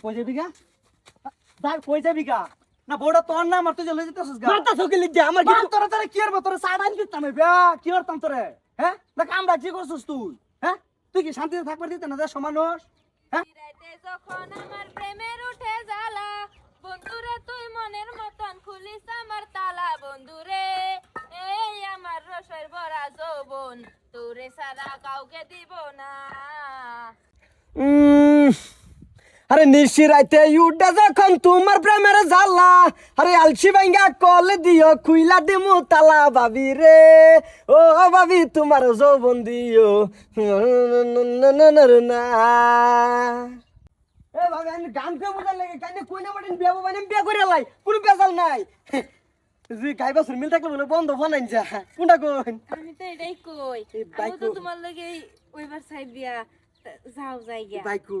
কই যাবি গা? দাঁড় কই যাবি গা? না বড় তোর না আমার তুই চলে যেতেছিস গা। মাথা সকিলি দে আমার কিন্তু তোরা তোরা কি করব তোরা সাড়াই দিতাম বে কি করতাম তোরে? হ্যাঁ? না কামড়া কি করছিস তুই? হ্যাঁ? তুই কি শান্তিতে থাকবার দিতে না দেশ মানুষ হ্যাঁ? রাইতে যখন আমার প্রেমের উঠে জ্বালা বন্ধুরে তুই মনের মতন খুলিস আমার তালা বন্ধুরে এই আমার রসের ভরা যৌবন তোরে সারা কাউকে দিব না। আরে নিশি রাইতে ইউটা যখন তোমার প্রেমের জ্বালা আরে আলসি ভাঙ্গা কল দিও খুইলা দিমু তালা ভাবি রে। ও ভাবি তোমার যৌবন দিও। না এ ভাবি আমি গান কে লাগে কাইনে কই না মাটিন বিয়া বাবা বিয়া করে লাই কোনো বেজাল নাই। জি গাই বাসুর মিল থাকলে বলে বন্ধ ফোনাইন যা। কোনটা কোন আমি তো এটাই কই আমি তো তোমার লগে ওইবার সাইড দিয়া যাও যাই গিয়া বাইকু।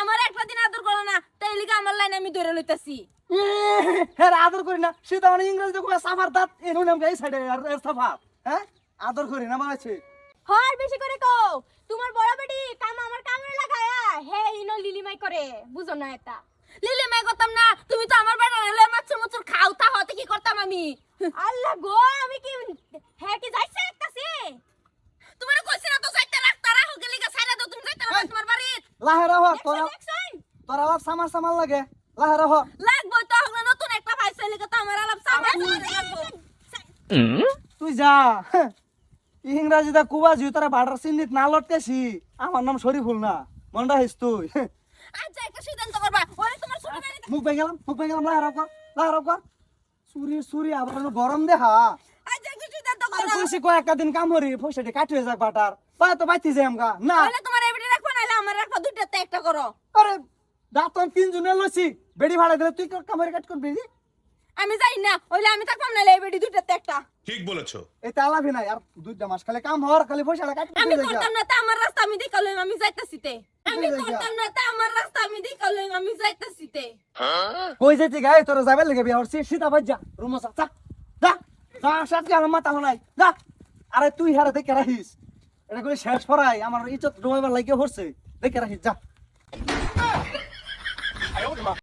আমার একটা দিন আদর করো না তাই লিগা আমার লাইন আমি ধরে লইতাছি। হ্যাঁ আদর করি না সেটা মানে ইংরেজি দেখো সাফার দাঁত এনো নাম এই সাইডে আর এর সাফার হ্যাঁ? আদর করি না মানাচ্ছে হর বেশি করে কও তোমার বড় বেটি কাম আমার কামড়ে লাগায়া হে ইনো লিলিমাই করে বুঝো না এটা। লিলিমাই করতাম না তুমি তো আমার বেটা লে মাছ মুচুর খাও তা হতে কি করতাম আমি? আল্লাহ গো আমি কি হে কি যাইছে একটাছি তোমার কইছি না তো যাইতে রাখতা রাখো গেলি গা সাইরা দাও তুমি যাইতে না তোমার বাড়ি লাহেরা হ তোরা দেখছন তোরা আলাপ সামার সামার লাগে। লাহেরা হ। লাগবো তো হলো নতুন একটা পাইছে লিগা তো আমার আলাপ সামনে তুই যা ইংরাজি দা কুবা জিও তারা ভাড়ার চিহ্নিত না লটকেছি। আমার নাম শরীফুল না। মনে রাখিস তুই আচ্ছা একটা সিদ্ধান্ত করবা। ওরে তোমার ছোট বেটি মুখ ভেঙেলাম মুখ ভেঙেলাম কর। লাহেরাও কর। সুরি সুরি আবার গরম দেখা। আচ্ছা কইছি কয়েকটা দিন কাম করি পয়সাটি কাটি হয়ে যাক বাটার। তাই তো বাইতে যাই আমগা। না। একটা করো। আরে দাঁতন তিনজনে লইছি। বেড়ি ভাড়া দিলে তুই কামারি কাট করবি? আমি যাই না ওইলে আমি থাকলাম নাহলে এবিটি দুইটাতে একটা। ठीक বলেছ। এই তালাবি নাই আর দুইটা মাস খালি কাম হওয়ার খালি পয়সাটা কাটি আমি করতাম না তা আমার রাস্তা আমি দেখালাম আমি যাইতাছি তে। আমি করতাম না তা আমার রাস্তা আমি দেখালাম আমি যাইতাছি তে। কই যেতে গায়ে তোর যাবে লেগে বিয়া ভাই যা রুমা যা যা যা যা সাত গেল মাথা হলাই যা। আরে তুই হারে দেখে রাখিস এটা করে শেষ পড়াই আমার ইজ্জত ডুবাইবার লাগে হচ্ছে দেখে রাখিস যা। 哎呦我的妈